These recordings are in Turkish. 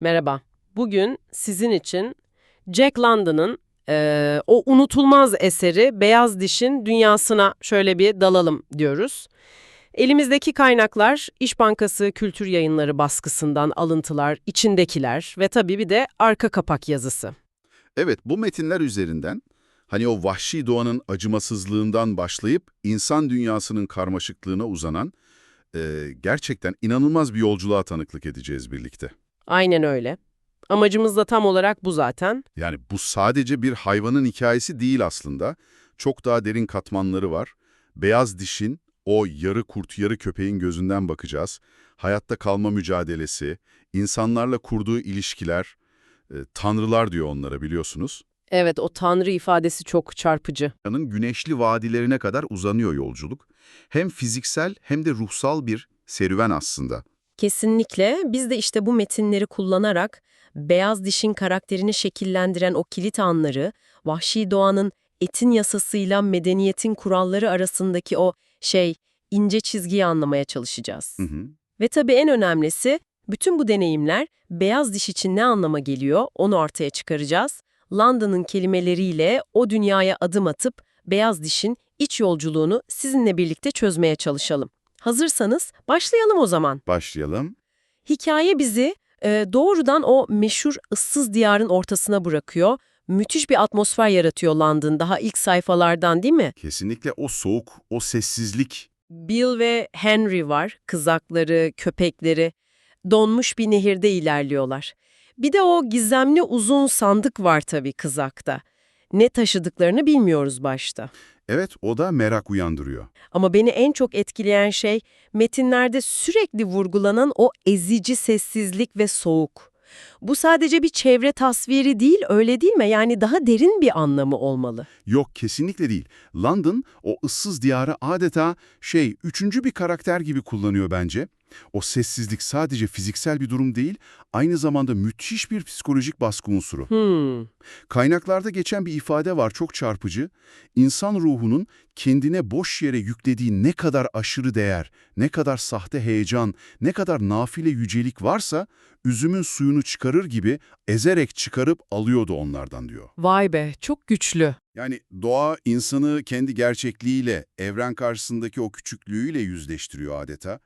Merhaba. Bugün sizin için Jack London'ın eee, o unutulmaz eseri Beyaz Diş'in dünyasına şöyle bir dalalım diyoruz. Elimizdeki kaynaklar İş Bankası Kültür Yayınları baskısından alıntılar, içindekiler ve tabii bir de arka kapak yazısı. Evet, bu metinler üzerinden hani o vahşi doğanın acımasızlığından başlayıp insan dünyasının karmaşıklığına uzanan e, gerçekten inanılmaz bir yolculuğa tanıklık edeceğiz birlikte. Aynen öyle. Amacımız da tam olarak bu zaten. Yani bu sadece bir hayvanın hikayesi değil aslında. Çok daha derin katmanları var. Beyaz dişin, o yarı kurt yarı köpeğin gözünden bakacağız. Hayatta kalma mücadelesi, insanlarla kurduğu ilişkiler, e, tanrılar diyor onlara biliyorsunuz. Evet, o tanrı ifadesi çok çarpıcı. Güneşli vadilerine kadar uzanıyor yolculuk. Hem fiziksel hem de ruhsal bir serüven aslında. Kesinlikle. Biz de işte bu metinleri kullanarak beyaz dişin karakterini şekillendiren o kilit anları, vahşi doğanın etin yasasıyla medeniyetin kuralları arasındaki o şey, ince çizgiyi anlamaya çalışacağız. Hı hı. Ve tabii en önemlisi, bütün bu deneyimler beyaz diş için ne anlama geliyor onu ortaya çıkaracağız. London'ın kelimeleriyle o dünyaya adım atıp beyaz dişin iç yolculuğunu sizinle birlikte çözmeye çalışalım. Hazırsanız başlayalım o zaman. Başlayalım. Hikaye bizi e, doğrudan o meşhur ıssız diyarın ortasına bırakıyor. Müthiş bir atmosfer yaratıyor London daha ilk sayfalardan değil mi? Kesinlikle o soğuk, o sessizlik. Bill ve Henry var, kızakları, köpekleri. Donmuş bir nehirde ilerliyorlar. Bir de o gizemli uzun sandık var tabii kızakta. Ne taşıdıklarını bilmiyoruz başta. Evet, o da merak uyandırıyor. Ama beni en çok etkileyen şey metinlerde sürekli vurgulanan o ezici sessizlik ve soğuk. Bu sadece bir çevre tasviri değil, öyle değil mi? Yani daha derin bir anlamı olmalı. Yok, kesinlikle değil. London, o ıssız diyarı adeta şey, üçüncü bir karakter gibi kullanıyor bence. O sessizlik sadece fiziksel bir durum değil, aynı zamanda müthiş bir psikolojik baskı unsuru. Hmm. Kaynaklarda geçen bir ifade var çok çarpıcı. İnsan ruhunun kendine boş yere yüklediği ne kadar aşırı değer, ne kadar sahte heyecan, ne kadar nafile yücelik varsa üzümün suyunu çıkarır gibi ezerek çıkarıp alıyordu onlardan diyor. Vay be, çok güçlü. Yani doğa insanı kendi gerçekliğiyle, evren karşısındaki o küçüklüğüyle yüzleştiriyor adeta.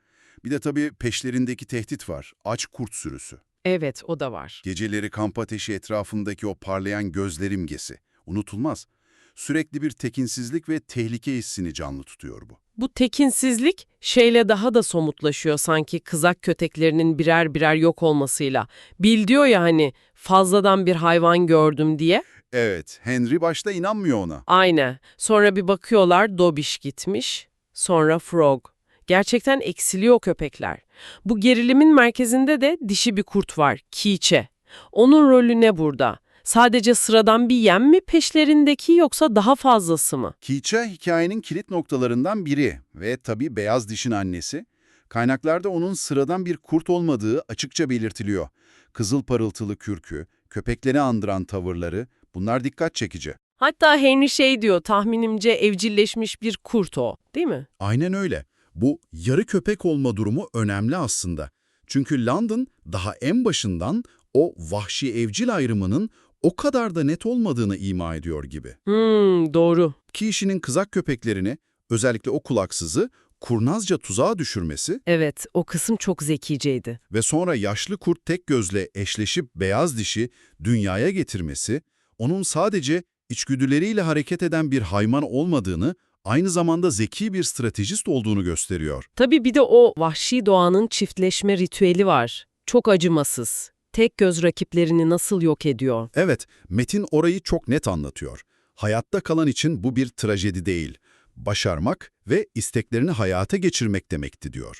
Bir de tabii peşlerindeki tehdit var, aç kurt sürüsü. Evet, o da var. Geceleri kamp ateşi etrafındaki o parlayan gözler imgesi. Unutulmaz. Sürekli bir tekinsizlik ve tehlike hissini canlı tutuyor bu. Bu tekinsizlik şeyle daha da somutlaşıyor sanki kızak köteklerinin birer birer yok olmasıyla. Bil diyor ya hani fazladan bir hayvan gördüm diye. Evet, Henry başta inanmıyor ona. Aynen. Sonra bir bakıyorlar Dobiş gitmiş. Sonra Frog. Gerçekten eksiliyor köpekler. Bu gerilimin merkezinde de dişi bir kurt var, Kiçe. Onun rolü ne burada? Sadece sıradan bir yem mi peşlerindeki yoksa daha fazlası mı? Kiça hikayenin kilit noktalarından biri ve tabii beyaz dişin annesi. Kaynaklarda onun sıradan bir kurt olmadığı açıkça belirtiliyor. Kızıl parıltılı kürkü, köpekleri andıran tavırları bunlar dikkat çekici. Hatta Henry şey diyor, tahminimce evcilleşmiş bir kurt o, değil mi? Aynen öyle. Bu yarı köpek olma durumu önemli aslında. Çünkü London daha en başından o vahşi evcil ayrımının o kadar da net olmadığını ima ediyor gibi. Hmm, doğru. Kişinin kızak köpeklerini, özellikle o kulaksızı, kurnazca tuzağa düşürmesi Evet, o kısım çok zekiceydi. ve sonra yaşlı kurt tek gözle eşleşip beyaz dişi dünyaya getirmesi, onun sadece içgüdüleriyle hareket eden bir hayvan olmadığını, aynı zamanda zeki bir stratejist olduğunu gösteriyor. Tabii bir de o vahşi doğanın çiftleşme ritüeli var. Çok acımasız. Tek göz rakiplerini nasıl yok ediyor? Evet, metin orayı çok net anlatıyor. Hayatta kalan için bu bir trajedi değil. Başarmak ve isteklerini hayata geçirmek demekti diyor.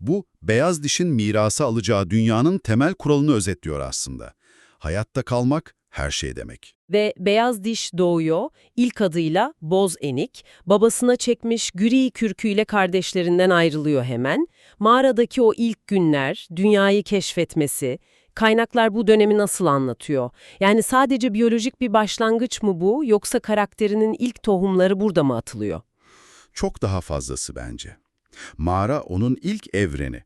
Bu, beyaz dişin mirası alacağı dünyanın temel kuralını özetliyor aslında. Hayatta kalmak her şey demek. Ve beyaz diş doğuyor, ilk adıyla Boz Enik, babasına çekmiş gri kürküyle kardeşlerinden ayrılıyor hemen. Mağaradaki o ilk günler, dünyayı keşfetmesi, kaynaklar bu dönemi nasıl anlatıyor? Yani sadece biyolojik bir başlangıç mı bu, yoksa karakterinin ilk tohumları burada mı atılıyor? Çok daha fazlası bence. Mağara onun ilk evreni.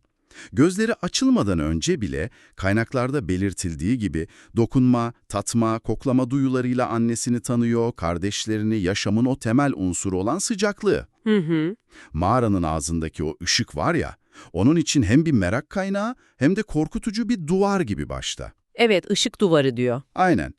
Gözleri açılmadan önce bile kaynaklarda belirtildiği gibi dokunma, tatma, koklama duyularıyla annesini tanıyor, kardeşlerini, yaşamın o temel unsuru olan sıcaklığı. Hı hı. Mağaranın ağzındaki o ışık var ya, onun için hem bir merak kaynağı hem de korkutucu bir duvar gibi başta. Evet, ışık duvarı diyor. Aynen.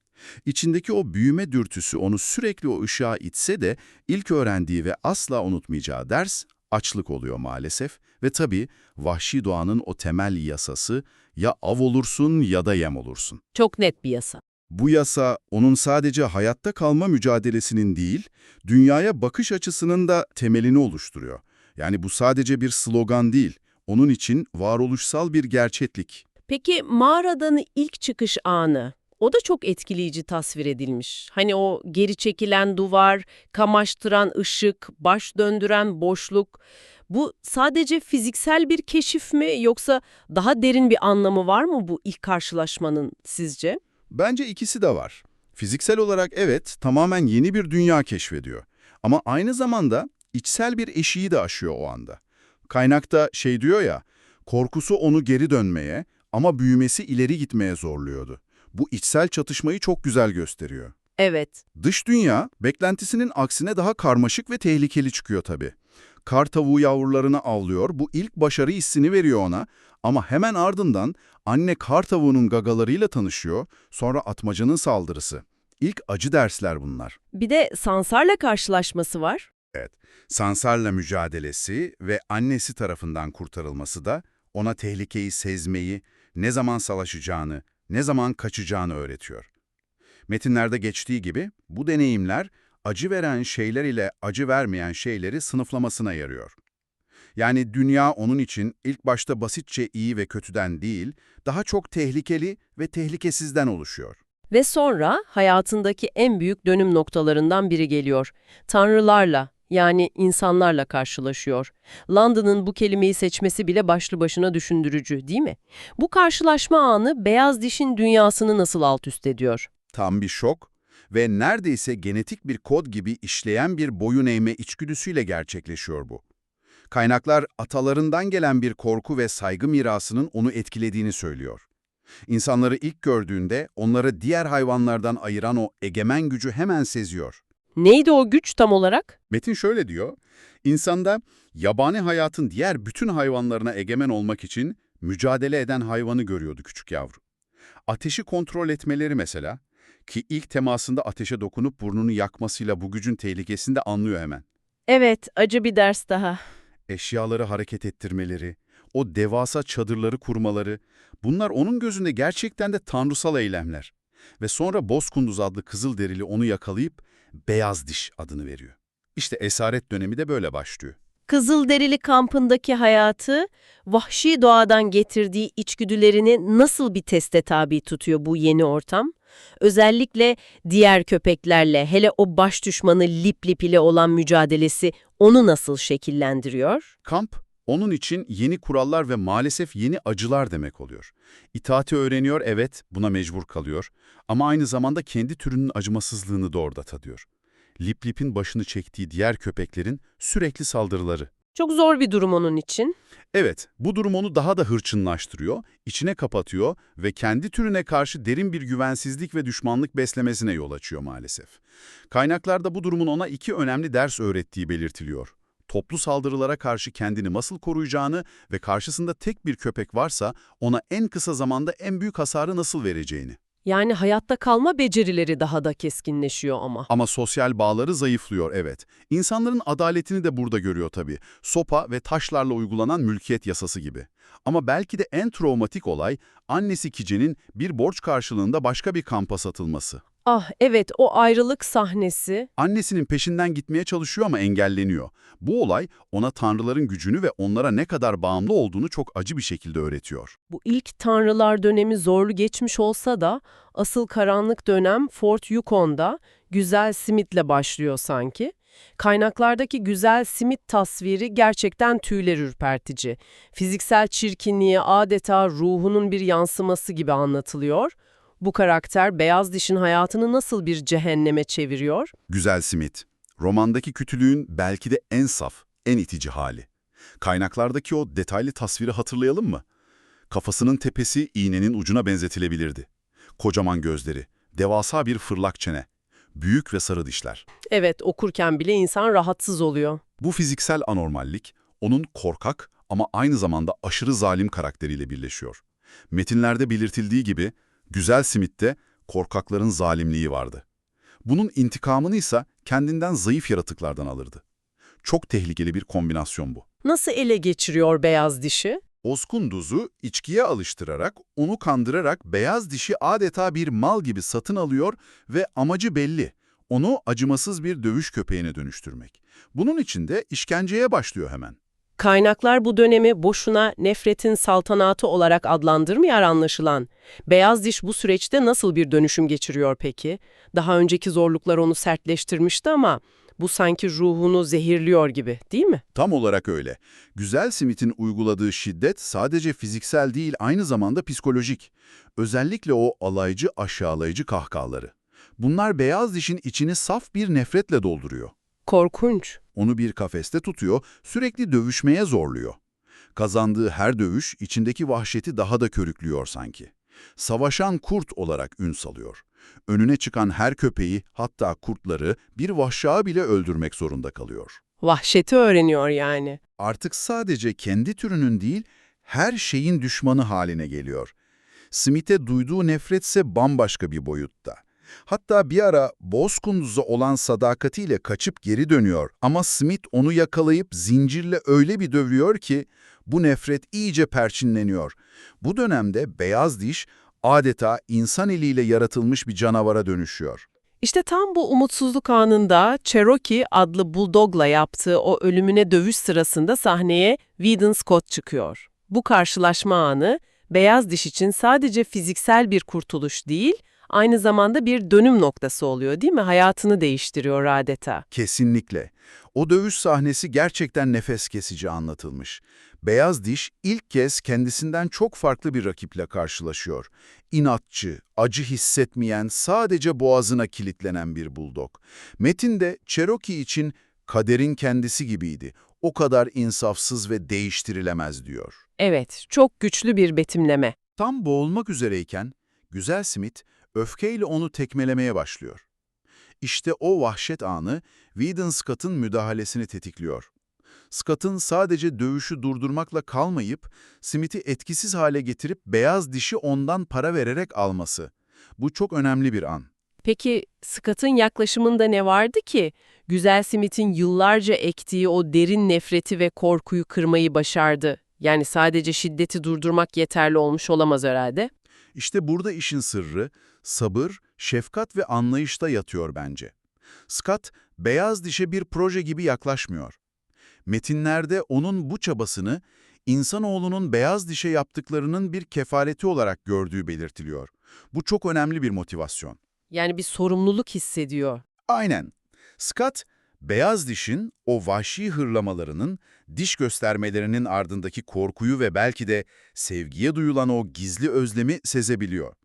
İçindeki o büyüme dürtüsü onu sürekli o ışığa itse de ilk öğrendiği ve asla unutmayacağı ders açlık oluyor maalesef. Ve tabii vahşi doğanın o temel yasası ya av olursun ya da yem olursun. Çok net bir yasa. Bu yasa onun sadece hayatta kalma mücadelesinin değil, dünyaya bakış açısının da temelini oluşturuyor. Yani bu sadece bir slogan değil, onun için varoluşsal bir gerçeklik. Peki mağaradan ilk çıkış anı, o da çok etkileyici tasvir edilmiş. Hani o geri çekilen duvar, kamaştıran ışık, baş döndüren boşluk. Bu sadece fiziksel bir keşif mi yoksa daha derin bir anlamı var mı bu ilk karşılaşmanın sizce? Bence ikisi de var. Fiziksel olarak evet, tamamen yeni bir dünya keşfediyor. Ama aynı zamanda içsel bir eşiği de aşıyor o anda. Kaynakta şey diyor ya, korkusu onu geri dönmeye ama büyümesi ileri gitmeye zorluyordu. Bu içsel çatışmayı çok güzel gösteriyor. Evet. Dış dünya, beklentisinin aksine daha karmaşık ve tehlikeli çıkıyor tabii. Kar tavuğu yavrularını avlıyor, bu ilk başarı hissini veriyor ona ama hemen ardından anne kar tavuğunun gagalarıyla tanışıyor, sonra atmacanın saldırısı. İlk acı dersler bunlar. Bir de Sansar'la karşılaşması var. Sansar'la mücadelesi ve annesi tarafından kurtarılması da ona tehlikeyi sezmeyi, ne zaman savaşacağını, ne zaman kaçacağını öğretiyor. Metinlerde geçtiği gibi bu deneyimler acı veren şeyler ile acı vermeyen şeyleri sınıflamasına yarıyor. Yani dünya onun için ilk başta basitçe iyi ve kötüden değil, daha çok tehlikeli ve tehlikesizden oluşuyor. Ve sonra hayatındaki en büyük dönüm noktalarından biri geliyor. Tanrılarla, yani insanlarla karşılaşıyor. London'ın bu kelimeyi seçmesi bile başlı başına düşündürücü değil mi? Bu karşılaşma anı beyaz dişin dünyasını nasıl alt üst ediyor? Tam bir şok ve neredeyse genetik bir kod gibi işleyen bir boyun eğme içgüdüsüyle gerçekleşiyor bu. Kaynaklar atalarından gelen bir korku ve saygı mirasının onu etkilediğini söylüyor. İnsanları ilk gördüğünde onları diğer hayvanlardan ayıran o egemen gücü hemen seziyor. Neydi o güç tam olarak? Metin şöyle diyor, insanda yabani hayatın diğer bütün hayvanlarına egemen olmak için mücadele eden hayvanı görüyordu küçük yavru. Ateşi kontrol etmeleri mesela, ki ilk temasında ateşe dokunup burnunu yakmasıyla bu gücün tehlikesini de anlıyor hemen. Evet, acı bir ders daha. Eşyaları hareket ettirmeleri, o devasa çadırları kurmaları, bunlar onun gözünde gerçekten de tanrısal eylemler. Ve sonra Bozkunduz adlı kızılderili onu yakalayıp Beyaz Diş adını veriyor. İşte esaret dönemi de böyle başlıyor. Kızılderili kampındaki hayatı, vahşi doğadan getirdiği içgüdülerini nasıl bir teste tabi tutuyor bu yeni ortam? Özellikle diğer köpeklerle, hele o baş düşmanı Lip Lip ile olan mücadelesi onu nasıl şekillendiriyor? Kamp, onun için yeni kurallar ve maalesef yeni acılar demek oluyor. İtaati öğreniyor, evet, buna mecbur kalıyor. Ama aynı zamanda kendi türünün acımasızlığını da orada tadıyor. Lip Lip'in başını çektiği diğer köpeklerin sürekli saldırıları. Çok zor bir durum onun için. Evet, bu durum onu daha da hırçınlaştırıyor, içine kapatıyor ve kendi türüne karşı derin bir güvensizlik ve düşmanlık beslemesine yol açıyor maalesef. Kaynaklarda bu durumun ona iki önemli ders öğrettiği belirtiliyor. Toplu saldırılara karşı kendini nasıl koruyacağını ve karşısında tek bir köpek varsa ona en kısa zamanda en büyük hasarı nasıl vereceğini. Yani hayatta kalma becerileri daha da keskinleşiyor ama. Ama sosyal bağları zayıflıyor evet. İnsanların adaletini de burada görüyor tabii. Sopa ve taşlarla uygulanan mülkiyet yasası gibi. Ama belki de en travmatik olay annesi Kice'nin bir borç karşılığında başka bir kampa satılması. Ah evet o ayrılık sahnesi. Annesinin peşinden gitmeye çalışıyor ama engelleniyor. Bu olay ona tanrıların gücünü ve onlara ne kadar bağımlı olduğunu çok acı bir şekilde öğretiyor. Bu ilk tanrılar dönemi zorlu geçmiş olsa da asıl karanlık dönem Fort Yukon'da Güzel Smith'le başlıyor sanki. Kaynaklardaki Güzel Smith tasviri gerçekten tüyler ürpertici. Fiziksel çirkinliği adeta ruhunun bir yansıması gibi anlatılıyor. Bu karakter beyaz dişin hayatını nasıl bir cehenneme çeviriyor? Güzel Smith, romandaki kötülüğün belki de en saf, en itici hali. Kaynaklardaki o detaylı tasviri hatırlayalım mı? Kafasının tepesi iğnenin ucuna benzetilebilirdi. Kocaman gözleri, devasa bir fırlak çene, büyük ve sarı dişler. Evet, okurken bile insan rahatsız oluyor. Bu fiziksel anormallik, onun korkak ama aynı zamanda aşırı zalim karakteriyle birleşiyor. Metinlerde belirtildiği gibi, Güzel Smith'te korkakların zalimliği vardı. Bunun intikamını ise kendinden zayıf yaratıklardan alırdı. Çok tehlikeli bir kombinasyon bu. Nasıl ele geçiriyor beyaz dişi? Oskunduz'u içkiye alıştırarak, onu kandırarak beyaz dişi adeta bir mal gibi satın alıyor ve amacı belli. Onu acımasız bir dövüş köpeğine dönüştürmek. Bunun için de işkenceye başlıyor hemen. Kaynaklar bu dönemi boşuna nefretin saltanatı olarak adlandırmıyor anlaşılan. Beyaz diş bu süreçte nasıl bir dönüşüm geçiriyor peki? Daha önceki zorluklar onu sertleştirmişti ama bu sanki ruhunu zehirliyor gibi değil mi? Tam olarak öyle. Güzel Smith'in uyguladığı şiddet sadece fiziksel değil aynı zamanda psikolojik. Özellikle o alaycı aşağılayıcı kahkahaları. Bunlar beyaz dişin içini saf bir nefretle dolduruyor. Korkunç. Onu bir kafeste tutuyor, sürekli dövüşmeye zorluyor. Kazandığı her dövüş içindeki vahşeti daha da körüklüyor sanki. Savaşan kurt olarak ün salıyor. Önüne çıkan her köpeği, hatta kurtları bir vahşağı bile öldürmek zorunda kalıyor. Vahşeti öğreniyor yani. Artık sadece kendi türünün değil, her şeyin düşmanı haline geliyor. Smith'e duyduğu nefretse bambaşka bir boyutta. Hatta bir ara Bozkunduz'a olan sadakatiyle kaçıp geri dönüyor ama Smith onu yakalayıp zincirle öyle bir dövüyor ki bu nefret iyice perçinleniyor. Bu dönemde beyaz diş adeta insan eliyle yaratılmış bir canavara dönüşüyor. İşte tam bu umutsuzluk anında Cherokee adlı bulldogla yaptığı o ölümüne dövüş sırasında sahneye Whedon Scott çıkıyor. Bu karşılaşma anı beyaz diş için sadece fiziksel bir kurtuluş değil, aynı zamanda bir dönüm noktası oluyor değil mi? Hayatını değiştiriyor adeta. Kesinlikle. O dövüş sahnesi gerçekten nefes kesici anlatılmış. Beyaz Diş ilk kez kendisinden çok farklı bir rakiple karşılaşıyor. İnatçı, acı hissetmeyen, sadece boğazına kilitlenen bir buldog. Metinde Cherokee için kaderin kendisi gibiydi. O kadar insafsız ve değiştirilemez diyor. Evet, çok güçlü bir betimleme. Tam boğulmak üzereyken Güzel Smith öfkeyle onu tekmelemeye başlıyor. İşte o vahşet anı Whedon Scott'ın müdahalesini tetikliyor. Scott'ın sadece dövüşü durdurmakla kalmayıp Smith'i etkisiz hale getirip beyaz dişi ondan para vererek alması. Bu çok önemli bir an. Peki Scott'ın yaklaşımında ne vardı ki? Güzel Smith'in yıllarca ektiği o derin nefreti ve korkuyu kırmayı başardı. Yani sadece şiddeti durdurmak yeterli olmuş olamaz herhalde. İşte burada işin sırrı sabır, şefkat ve anlayışta yatıyor bence. Scott, beyaz dişe bir proje gibi yaklaşmıyor. Metinlerde onun bu çabasını insanoğlunun beyaz dişe yaptıklarının bir kefareti olarak gördüğü belirtiliyor. Bu çok önemli bir motivasyon. Yani bir sorumluluk hissediyor. Aynen. Scott, beyaz dişin o vahşi hırlamalarının, diş göstermelerinin ardındaki korkuyu ve belki de sevgiye duyulan o gizli özlemi sezebiliyor.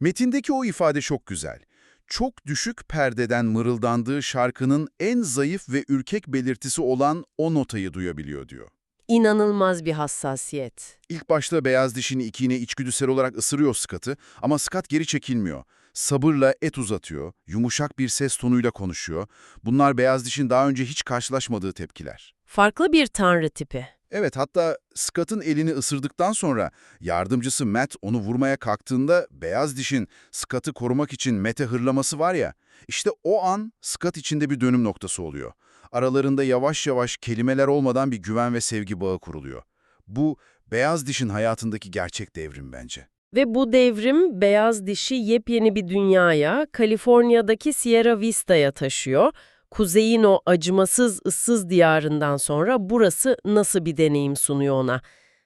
Metindeki o ifade çok güzel. Çok düşük perdeden mırıldandığı şarkının en zayıf ve ürkek belirtisi olan o notayı duyabiliyor diyor. İnanılmaz bir hassasiyet. İlk başta beyaz dişini ikiğine içgüdüsel olarak ısırıyor Scott'ı ama Scott geri çekilmiyor. Sabırla et uzatıyor, yumuşak bir ses tonuyla konuşuyor. Bunlar beyaz dişin daha önce hiç karşılaşmadığı tepkiler. Farklı bir tanrı tipi. Evet, hatta Scott'ın elini ısırdıktan sonra yardımcısı Matt onu vurmaya kalktığında beyaz dişin Scott'ı korumak için Matt'e hırlaması var ya, işte o an Scott içinde bir dönüm noktası oluyor. Aralarında yavaş yavaş kelimeler olmadan bir güven ve sevgi bağı kuruluyor. Bu, beyaz dişin hayatındaki gerçek devrim bence. Ve bu devrim beyaz dişi yepyeni bir dünyaya, Kaliforniya'daki Sierra Vista'ya taşıyor. Kuzeyin o acımasız, ıssız diyarından sonra burası nasıl bir deneyim sunuyor ona?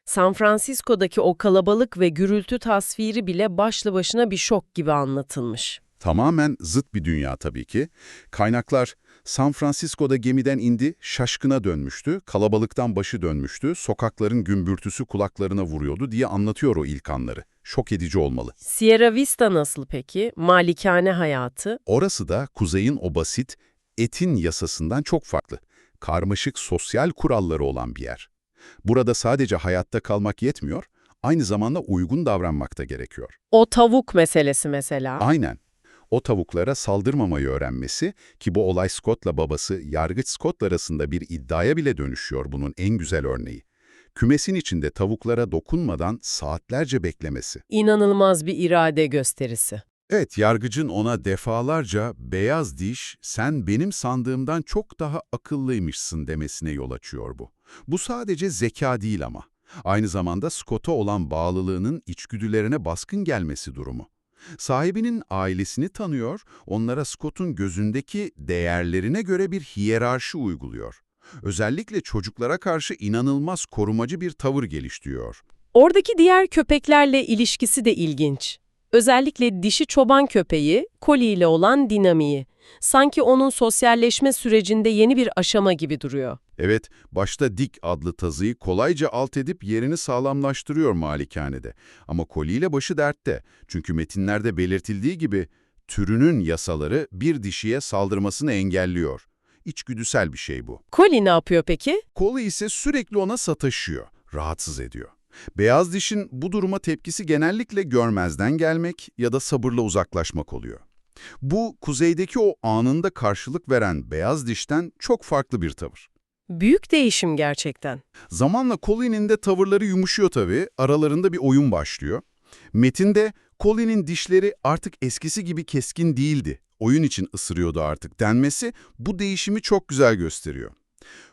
San Francisco'daki o kalabalık ve gürültü tasviri bile başlı başına bir şok gibi anlatılmış. Tamamen zıt bir dünya tabii ki. Kaynaklar San Francisco'da gemiden indi, şaşkına dönmüştü, kalabalıktan başı dönmüştü, sokakların gümbürtüsü kulaklarına vuruyordu diye anlatıyor o ilk anları. Şok edici olmalı. Sierra Vista nasıl peki? Malikane hayatı. Orası da kuzeyin o basit, etin yasasından çok farklı. Karmaşık sosyal kuralları olan bir yer. Burada sadece hayatta kalmak yetmiyor, aynı zamanda uygun davranmak da gerekiyor. O tavuk meselesi mesela. Aynen. O tavuklara saldırmamayı öğrenmesi ki bu olay Scott'la babası Yargıç Scott arasında bir iddiaya bile dönüşüyor bunun en güzel örneği. Kümesin içinde tavuklara dokunmadan saatlerce beklemesi. İnanılmaz bir irade gösterisi. Evet, yargıcın ona defalarca beyaz diş, sen benim sandığımdan çok daha akıllıymışsın demesine yol açıyor bu. Bu sadece zeka değil ama. Aynı zamanda Scott'a olan bağlılığının içgüdülerine baskın gelmesi durumu. Sahibinin ailesini tanıyor, onlara Scott'un gözündeki değerlerine göre bir hiyerarşi uyguluyor. Özellikle çocuklara karşı inanılmaz korumacı bir tavır geliştiriyor. Oradaki diğer köpeklerle ilişkisi de ilginç. Özellikle dişi çoban köpeği, Collie ile olan dinamiği. Sanki onun sosyalleşme sürecinde yeni bir aşama gibi duruyor. Evet, başta Dick adlı tazıyı kolayca alt edip yerini sağlamlaştırıyor malikanede. Ama Collie ile başı dertte. Çünkü metinlerde belirtildiği gibi türünün yasaları bir dişiye saldırmasını engelliyor. İçgüdüsel bir şey bu. Collie ne yapıyor peki? Collie ise sürekli ona sataşıyor, rahatsız ediyor. Beyaz dişin bu duruma tepkisi genellikle görmezden gelmek ya da sabırla uzaklaşmak oluyor. Bu, kuzeydeki o anında karşılık veren beyaz dişten çok farklı bir tavır. Büyük değişim gerçekten. Zamanla Colin'in de tavırları yumuşuyor tabii, aralarında bir oyun başlıyor. Metinde Colin'in dişleri artık eskisi gibi keskin değildi, oyun için ısırıyordu artık denmesi bu değişimi çok güzel gösteriyor.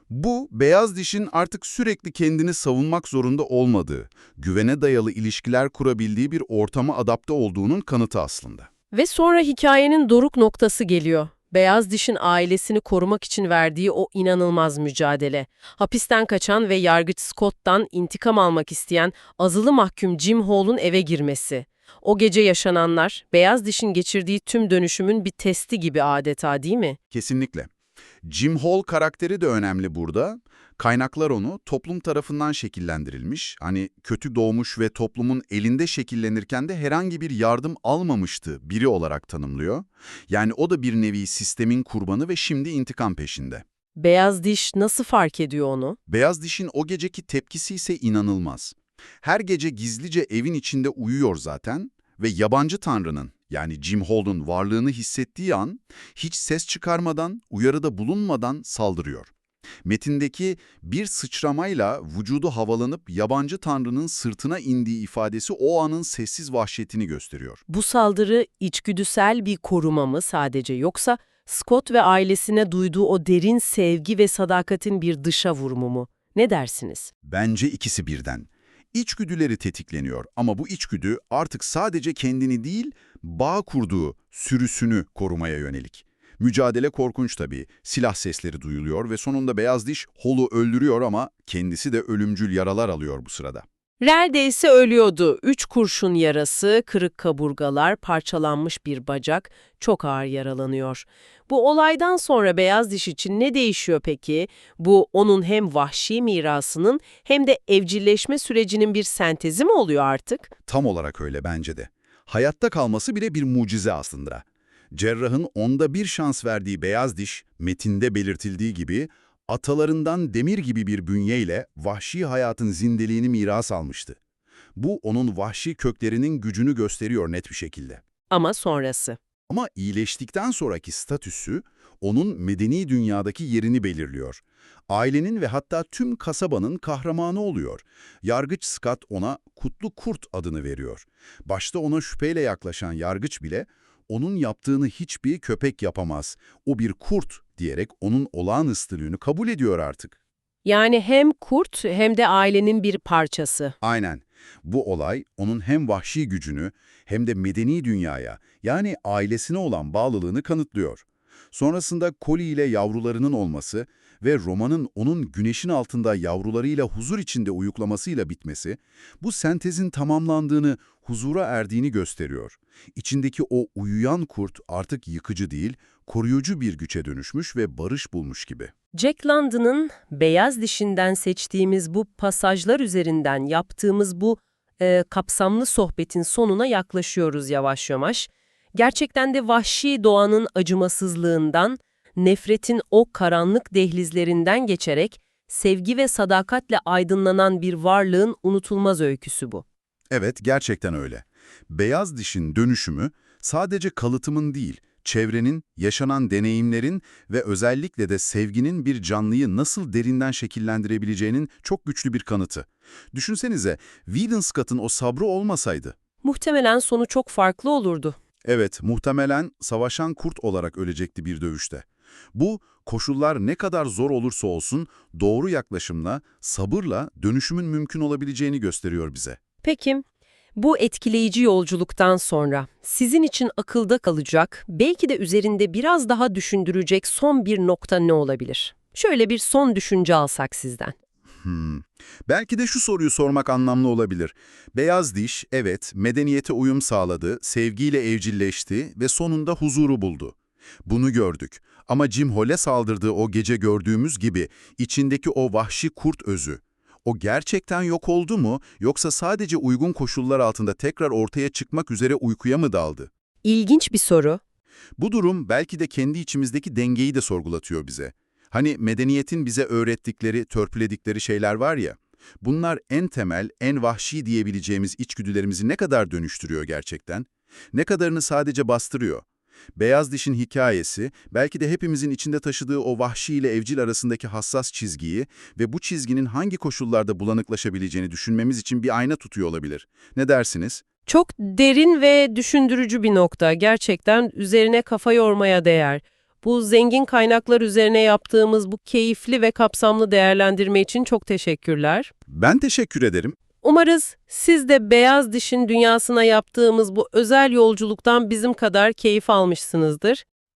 Bu, beyaz dişin artık sürekli kendini savunmak zorunda olmadığı, güvene dayalı ilişkiler kurabildiği bir ortama adapte olduğunun kanıtı aslında. Ve sonra hikayenin doruk noktası geliyor. Beyaz Diş'in ailesini korumak için verdiği o inanılmaz mücadele. Hapisten kaçan ve yargıç Scott'tan intikam almak isteyen azılı mahkum Jim Hall'un eve girmesi. O gece yaşananlar, Beyaz Diş'in geçirdiği tüm dönüşümün bir testi gibi adeta değil mi? Kesinlikle. Jim Hall karakteri de önemli burada. Kaynaklar onu toplum tarafından şekillendirilmiş, hani kötü doğmuş ve toplumun elinde şekillenirken de herhangi bir yardım almamıştı biri olarak tanımlıyor. Yani o da bir nevi sistemin kurbanı ve şimdi intikam peşinde. Beyaz Diş nasıl fark ediyor onu? Beyaz dişin o geceki tepkisi ise inanılmaz. Her gece gizlice evin içinde uyuyor zaten ve yabancı tanrının yani Jim Hall'un varlığını hissettiği an hiç ses çıkarmadan, uyarıda bulunmadan saldırıyor. Metindeki bir sıçramayla vücudu havalanıp yabancı tanrının sırtına indiği ifadesi o anın sessiz vahşetini gösteriyor. Bu saldırı içgüdüsel bir koruma mı sadece yoksa Scott ve ailesine duyduğu o derin sevgi ve sadakatin bir dışa vurumu mu? Ne dersiniz? Bence ikisi birden. İçgüdüleri tetikleniyor ama bu içgüdü artık sadece kendini değil, bağ kurduğu sürüsünü korumaya yönelik. Mücadele korkunç tabii. Silah sesleri duyuluyor ve sonunda Beyaz Diş Hall'u öldürüyor ama kendisi de ölümcül yaralar alıyor bu sırada. Neredeyse ölüyordu. Üç kurşun yarası, kırık kaburgalar, parçalanmış bir bacak, çok ağır yaralanıyor. Bu olaydan sonra Beyaz Diş için ne değişiyor peki? Bu onun hem vahşi mirasının hem de evcilleşme sürecinin bir sentezi mi oluyor artık? Tam olarak öyle bence de. Hayatta kalması bile bir mucize aslında. Cerrahın onda bir şans verdiği beyaz diş, metinde belirtildiği gibi, atalarından demir gibi bir bünyeyle vahşi hayatın zindeliğini miras almıştı. Bu onun vahşi köklerinin gücünü gösteriyor net bir şekilde. Ama sonrası. Ama iyileştikten sonraki statüsü onun medeni dünyadaki yerini belirliyor. Ailenin ve hatta tüm kasabanın kahramanı oluyor. Yargıç Scott ona Kutlu Kurt adını veriyor. Başta ona şüpheyle yaklaşan yargıç bile onun yaptığını hiçbir köpek yapamaz, o bir kurt diyerek onun olağanüstülüğünü kabul ediyor artık. Yani hem kurt hem de ailenin bir parçası. Aynen. Bu olay onun hem vahşi gücünü hem de medeni dünyaya yani ailesine olan bağlılığını kanıtlıyor. Sonrasında Collie ile yavrularının olması ve romanın onun güneşin altında yavrularıyla huzur içinde uyuklamasıyla bitmesi, bu sentezin tamamlandığını, huzura erdiğini gösteriyor. İçindeki o uyuyan kurt artık yıkıcı değil, koruyucu bir güce dönüşmüş ve barış bulmuş gibi. Jack London'ın beyaz dişinden seçtiğimiz bu pasajlar üzerinden yaptığımız bu e, kapsamlı sohbetin sonuna yaklaşıyoruz yavaş yavaş. Gerçekten de vahşi doğanın acımasızlığından, nefretin o karanlık dehlizlerinden geçerek sevgi ve sadakatle aydınlanan bir varlığın unutulmaz öyküsü bu. Evet, gerçekten öyle. Beyaz dişin dönüşümü sadece kalıtımın değil, çevrenin, yaşanan deneyimlerin ve özellikle de sevginin bir canlıyı nasıl derinden şekillendirebileceğinin çok güçlü bir kanıtı. Düşünsenize, Whedon Scott'ın o sabrı olmasaydı. Muhtemelen sonu çok farklı olurdu. Evet, muhtemelen savaşan kurt olarak ölecekti bir dövüşte. Bu, koşullar ne kadar zor olursa olsun doğru yaklaşımla, sabırla dönüşümün mümkün olabileceğini gösteriyor bize. Peki, bu etkileyici yolculuktan sonra sizin için akılda kalacak, belki de üzerinde biraz daha düşündürecek son bir nokta ne olabilir? Şöyle bir son düşünce alsak sizden. Hmm. Belki de şu soruyu sormak anlamlı olabilir. Beyaz diş, evet, medeniyete uyum sağladı, sevgiyle evcilleşti ve sonunda huzuru buldu. Bunu gördük. Ama Jim Hall'e saldırdığı o gece gördüğümüz gibi içindeki o vahşi kurt özü. O gerçekten yok oldu mu yoksa sadece uygun koşullar altında tekrar ortaya çıkmak üzere uykuya mı daldı? İlginç bir soru. Bu durum belki de kendi içimizdeki dengeyi de sorgulatıyor bize. Hani medeniyetin bize öğrettikleri, törpüledikleri şeyler var ya, bunlar en temel, en vahşi diyebileceğimiz içgüdülerimizi ne kadar dönüştürüyor gerçekten? Ne kadarını sadece bastırıyor? Beyaz dişin hikayesi, belki de hepimizin içinde taşıdığı o vahşi ile evcil arasındaki hassas çizgiyi ve bu çizginin hangi koşullarda bulanıklaşabileceğini düşünmemiz için bir ayna tutuyor olabilir. Ne dersiniz? Çok derin ve düşündürücü bir nokta. Gerçekten üzerine kafa yormaya değer. Bu zengin kaynaklar üzerine yaptığımız bu keyifli ve kapsamlı değerlendirme için çok teşekkürler. Ben teşekkür ederim. Umarız siz de beyaz dişin dünyasına yaptığımız bu özel yolculuktan bizim kadar keyif almışsınızdır.